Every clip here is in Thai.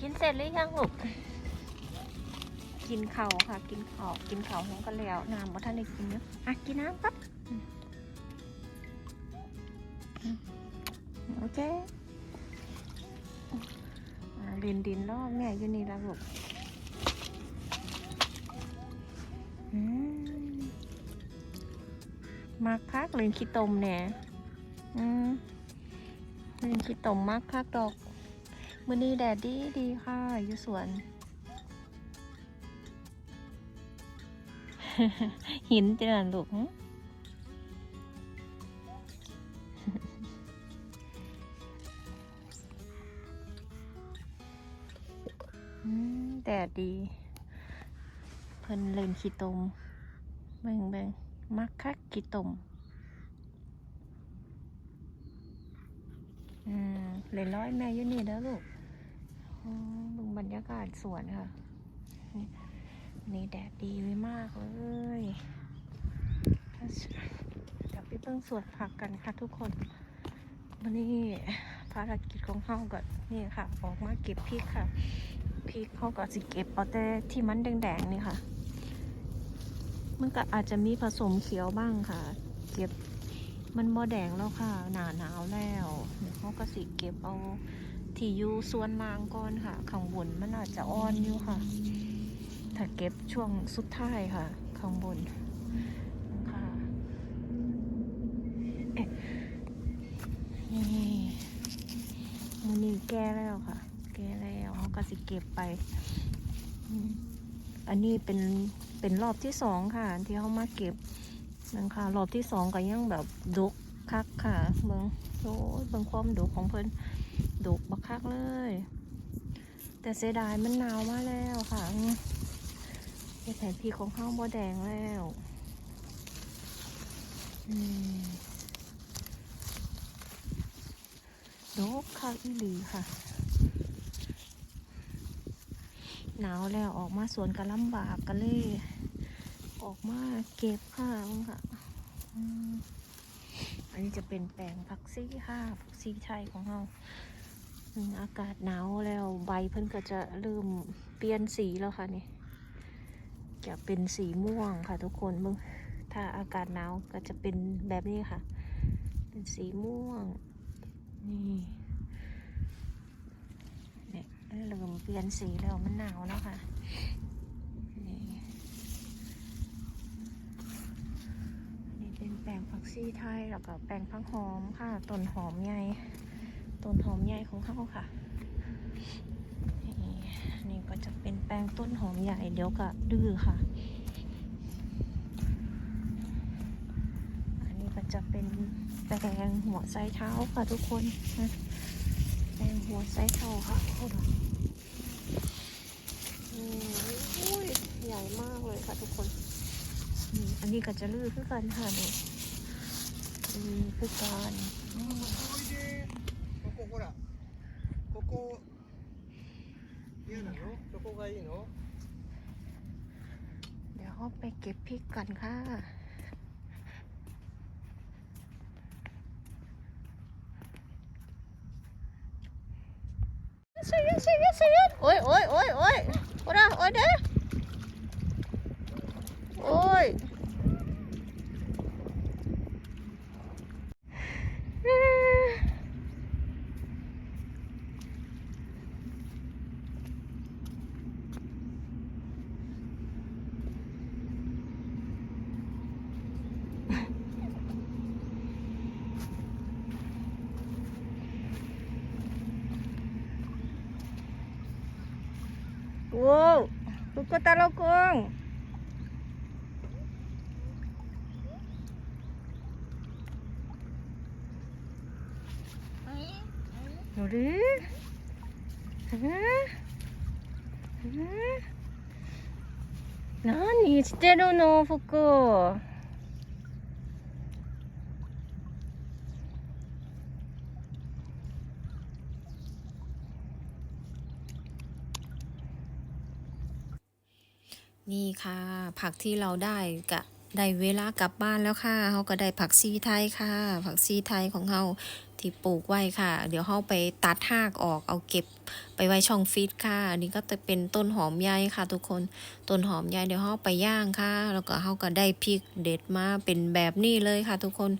กินเสร็จหรือยังลูกกินเข้าค่ะ กินเข้ากินเข้าวของกันแล้วน้ำบ่ท่านได้กินเนาะอะกินน้ำปั๊บโอเคอ่นดินรอบแม่อยู่นี่ละลูกมมาคักเล่นขี้ตมแน่เล่นขี้ตมมากคักดอก มื้อนี้แดดดีดีค่ะอยู่สวน หินจะนั่นลูกแดดดี เพิ่นเล่นขี้ตมเบ่งเบ่งมักคักขี้ตมอืมเล่นร้อยแม่อยู่นี่เด้อลูก บิ่งบรรยากาศสวนค่ะ นี่แดดดีไว้มากเลยเดี๋ยวไปเบิ่งสวนผักกันค่ะทุกคน วันนี้ภารกิจของเฮาก็นี่ค่ะ ออกมาเก็บพริกค่ะ พริกเขาก็สิเก็บเอาแต่ที่มันแดงๆนี่ค่ะ มันก็อาจจะมีผสมเขียวบ้างค่ะ เก็บมันบ่แดงแล้วค่ะ หนาหนาวแล้วเดี๋ยวเขาก็สิเก็บเอา ที่อยู่ส่วนล่างก่อนค่ะข้างบนมันอาจจะอ่อนอยู่ค่ะ ถ้าเก็บช่วงสุดท้ายค่ะข้างบนค่ะนี่มือนี้แก้แล้วค่ะ แก้แล้วเขาก็สิเก็บไป อันนี้เป็นเป็นรอบที่สองค่ะ ที่เขามาเก็บนั่นค่ะรอบที่สองก็ยังแบบดกคักค่ะเบิงโอ้ยเบิงความดกของเพิ่น ดกบักคักเลย แต่เสียดายมันหนาวมาแล้วค่ะเห็ดแผนพีของข้าวบอแดงแล้วอืมโดกข้าวอีหลีค่ะ หนาวแล้วออกมาสวนกันลำบากกันเลยออกมาเก็บค่ะมึงค่ะอันนี้จะเป็นแปลงผักซี่ค่ะผักซี่ไทยของเรา อากาศหนาวแล้วใบเพิ่นก็จะเริ่มเปลี่ยนสีแล้วค่ะนี่จะเป็นสีม่วงค่ะทุกคนมึงถ้าอากาศหนาวก็จะเป็นแบบนี้ค่ะ เป็นสีม่วง นี่เนี่ยเริ่มเปลี่ยนสีแล้วมันหนาวแล้วค่ะนี่นี่เป็นแปลงผักชีไทยแล้วก็แปลงผักหอมค่ะต้นหอมใหญ่ ต้นหอมใหญ่ของเขาค่ะ นี่ก็จะเป็นแปลงต้นหอมใหญ่เดี๋ยวก็ดื้อค่ะ อันนี้ก็จะเป็นแปลงหัวไซเท้าค่ะทุกคนนะแปลงหัวไซเท้าค่ะโอ้โหอืมอุ้ยใหญ่มากเลยค่ะทุกคน อันนี้ก็จะลื้อคือกันค่ะนี่ลื้อคือกัน ほらここ嫌なのそこがいいの เดี๋ยวเราไปเก็บพริกกันค่ะ เสียดเสียดเสีย おお福太郎くんあれえー、えー、何してるの服 นี่ค่ะ ผักที่เราได้กะได้เวลากลับบ้านแล้วค่ะเขาก็ได้ผักซีไทยค่ะ ผักซีไทยของเราที่ปลูกไว้ค่ะ เดี๋ยวเขาไปตัดหากออกเอาเก็บไปไว้ช่องฟีดค่ะอันนี้ก็จะเป็นต้นหอมใหญ่ค่ะ ทุกคนต้นหอมใหญ่เดี๋ยวเขาไปย่างค่ะ แล้วก็เขาก็ได้พริกเด็ดมาเป็นแบบนี้เลยค่ะ ทุกคน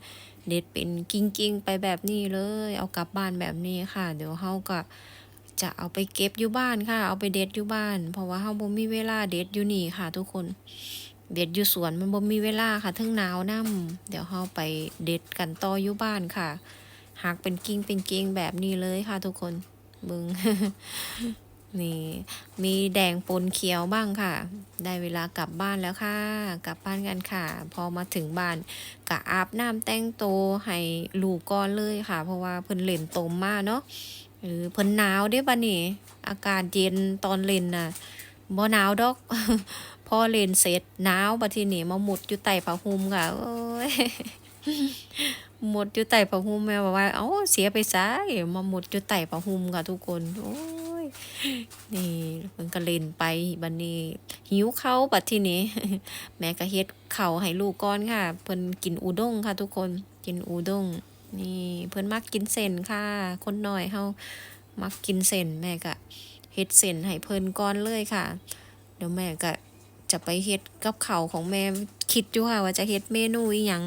เด็ดเป็นกิ้งๆไปแบบนี้เลย เอากลับบ้านแบบนี้ค่ะ เดี๋ยวเขาก็ จะเอาไปเก็บอยู่บ้านค่ะ เอาไปเด็ดอยู่บ้าน เพราะว่าเขาบ่มีเวลาเด็ดอยู่นี่ค่ะ ทุกคน เด็ดอยู่สวนมันบ่มีเวลาค่ะทั้งหนาวน้ำเดี๋ยวเราไปเด็ดกันต่ออยู่บ้านค่ะหากเป็นกิ้งเป็นกิ้งแบบนี้เลยค่ะ ทุกคนเบึงนี่มีแดงปนเขียวบ้างค่ะ ได้เวลากลับบ้านแล้วค่ะ กลับบ้านกันค่ะ พอมาถึงบ้านกะอาบน้ำแต่งโตวให้ลูกก่อนเลยค่ะ เพราะว่าเพิ่นเล่นตมมาเนาะ หรือเพิ่นหนาวเด้บัดนี้อากาศเย็นตอนเล่นน่ะบ่หนาวดอก พอเล่นเสร็จหนาวบัดทีนี้มาหมุดอยู่ใต้ผ้าห่มค่ะ โอ้ยหมดอยู่ใต้ผ้าห่มแม่บอกว่า เอ้าเสียไปซะมาหมดอยู่ใต้ผ้าห่มค่ะทุกคน โอ้ย นี่มันก็เล่นไปบัดนี้ หิวข้าวบัดทีนี้ แม่ก็เฮ็ดข้าวให้ลูกก่อนค่ะ เพิ่นกินอูด้งค่ะ ทุกคน กินอูด้ง นี่เพิ่นมักกินเส้นค่ะ คนหน้อยเฮามักกินเส้นแม่ก็เฮ็ดเส้นให้เพิ่นก่อนเลยค่ะ เดี๋ยวแม่ก็จะไปเฮ็ดกับเข้าของแม่คิดอยู่ค่ะ ว่าจะเฮ็ดเมนูอีหยัง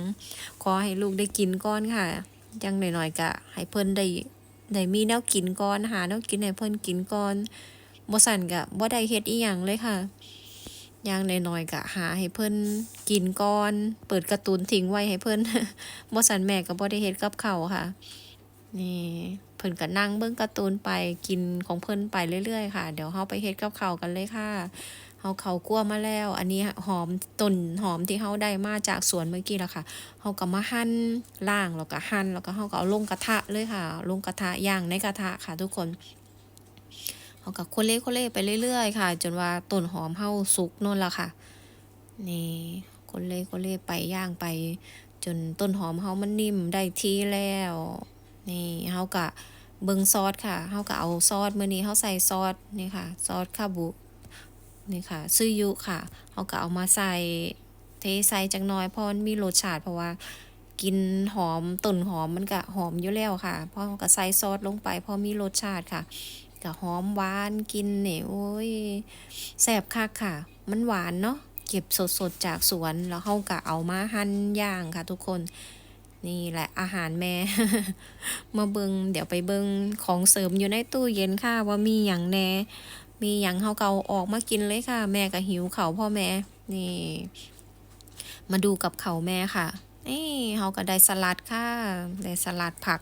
ขอให้ลูกได้กินก่อนค่ะจังหน่อยๆก็ให้เพิ่นได้ได้มีแนวกินก่อนหาแนวกินให้เพิ่นกินก่อนบ่สั่นก็บ่ได้เฮ็ดอีหยังเลยค่ะ อย่างน้อยๆก็หาให้เพิ่นกินก่อน เปิดกร์ตูนทิ้งไว้ให้เพิ่นบ่สันแม่ก็บ่ได้เฮ็ดกับเขาค่ะ นี่เพิ่นก็นั่งเบิ่งกร์ตูนไปกินของเพิ่นไปเรื่อยๆค่ะ เดี๋ยวเฮาไปเฮ็ดกับเขากันเลยค่ะเฮาเขาวคั่วมาแล้ว อันนี้หอมต้นหอมที่เฮาได้มาจากสวนเมื่อกี้แล้วค่ะเฮาก็มาหั่นล่างแล้วก็หั่นแล้วก็เฮาก็เอาลงกระทะเลยค่ะ ลงกระทะย่างในกระทะค่ะ ทุกคน เฮาก็โคเล่โคเล่ไปเรื่อยๆค่ะ จนว่าต้นหอมเฮาสุกนู่นละค่ะ นี่โคเล่โคเล่ไปย่างไป จนต้นหอมเฮามันนิ่มได้ที่แล้ว นี่เฮาก็เบิงซอสค่ะเฮาก็เอาซอสมื้อนี้เฮาใส่ซอสนี่ค่ะ ซอสคาบุ นี่ค่ะซื้อยุค่ะเฮาก็เอามาใส่เทใส่จักหน่อยเพราะมีรสชาติเพราะว่ากินหอมต้นหอมมันก็หอมอยู่แล้วค่ะเพราะก็ใส่ซอสลงไปเพราะมีรสชาติค่ะ ก็หอมหวานกินเนี่ยโอ้ยแซ่บคักค่ะ มันหวานเนาะเก็บสดๆจากสวนแล้วเฮาก็เอามาหั่นย่างค่ะทุกคน นี่แหละอาหารแม่ มาเบิงเดี๋ยวไปเบิงของเสริมอยู่ในตู้เย็นค่ะว่ามีอย่างแหน่ มีอย่างเฮาเกาออกมากินเลยค่ะ แม่ก็หิวเขาวพ่อแม่นี่ มาดูกับเขาวแม่ค่ะนี่เฮาก็ได้สลัดค่ะได้สลัดผัก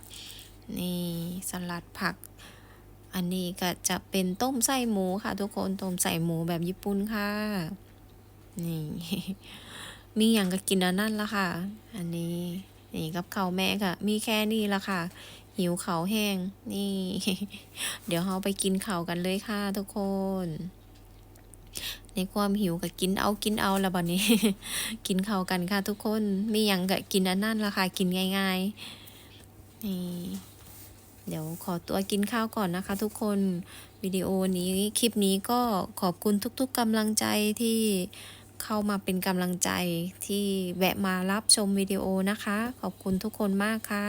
นี่สลัดผัก อันนี้ก็จะเป็นต้มไส้หมูค่ะ ทุกคนต้มใส่หมูแบบญี่ปุ่นค่ะ นี่ มีอย่างก็กินอันนั่นละค่ะ อันนี้ นี่กับเขาวแม่ค่ะ มีแค่นี้ละค่ะ หิวเขาแห้ง นี่ เดี๋ยวเราไปกินเขากันเลยค่ะทุกคน ในความหิวก็กินเอากินเอาละบัดนี้ กินเขากันค่ะ ทุกคน มีอย่างก็กินอันนั่นละค่ะ กินง่าย ๆ นี่ เดี๋ยวขอตัวกินข้าวก่อนนะคะ ทุกคนวิดีโอนี้คลิปนี้ก็ขอบคุณทุกๆกำลังใจที่เข้ามาเป็นกำลังใจที่แวะมารับชมวิดีโอนะคะ ขอบคุณทุกคนมากค่ะ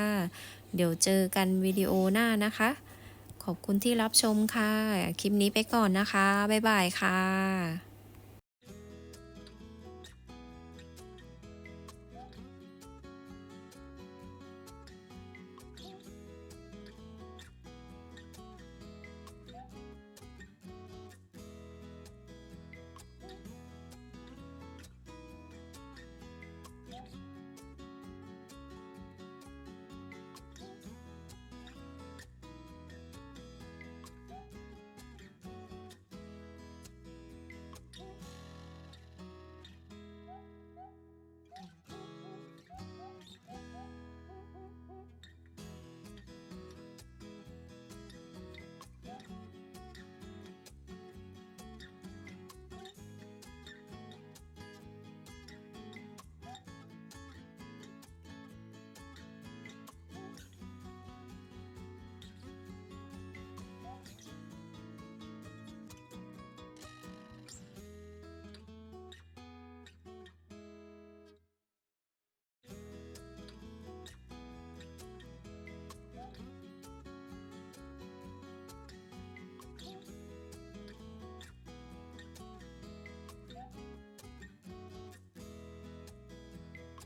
เดี๋ยวเจอกันวิดีโอหน้านะคะ ขอบคุณที่รับชมค่ะ คลิปนี้ไปก่อนนะคะ บ๊ายบายค่ะ